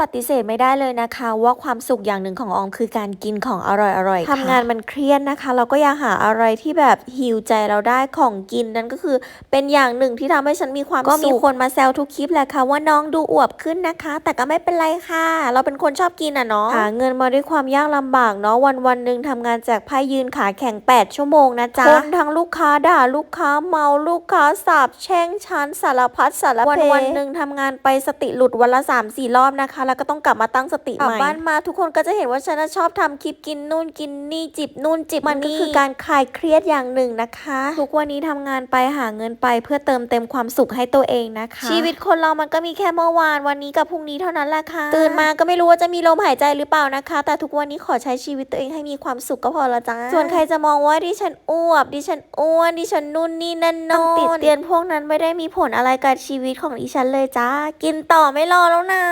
ปฏิเสธไม่ได้เลยนะคะ ว่าความสุขอย่างหนึ่งของออมคือการกินของอร่อยๆค่ะทำงานมันเครียดนะคะ เราก็อยากหาอะไรที่แบบฮิวใจเราได้ของกินนั่นก็คือ เป็นอย่างหนึ่งที่ทำให้ฉันมีความสุขก็มีคนมาแซวทุกคลิปแหละค่ะว่าน้องดูอวบขึ้นนะคะ แต่ก็ไม่เป็นไรค่ะ เราเป็นคนชอบกินอะเนาะหาเงินมาด้วยความยากลำบากเนาะวันวันๆหนึ่งทำงานแจกไพ่ยืนขาแข็ง 8 ชั่วโมงนะจ๊ะคนทั้งลูกค้าด่าลูกค้าเมาลูกค้าสาบแช่งฉันสารพัดสารเพวันวันๆหนึ่งทำงานไปสติหลุดวันละ3 4รอบนะคะแล้วก็ต้องกลับมาตั้งสติใหม่กลับบ้านมาทุกคนก็จะเห็นว่าฉันน่ะชอบทำคลิปกินนู่นกินนี่จิบนู่นจิบมันก็คือการคลายเครียดอย่างหนึ่งนะคะ ทุกวันนี้ทำงานไปหาเงินไปเพื่อเติมเต็มความสุขให้ตัวเองนะคะ ชีวิตคนเรามันก็มีแค่เมื่อวานวันนี้กับพรุ่งนี้เท่านั้นแหละค่ะตื่นมาก็ไม่รู้ว่าจะมีลมหายใจหรือเปล่านะคะ แต่ทุกวันนี้ขอใช้ชีวิตตัวเองให้มีความสุขก็พอละจ้าส่วนใครจะมองว่าดิฉันอ้วบดิฉันอ้วนดิฉันนู่นนี่นั่นโน่นติดเตียนพวกนั้นไม่ได้มีผลอะไรกับชีวิตของดิฉันเลยจ้ากินต่อไม่รอแล้วนะ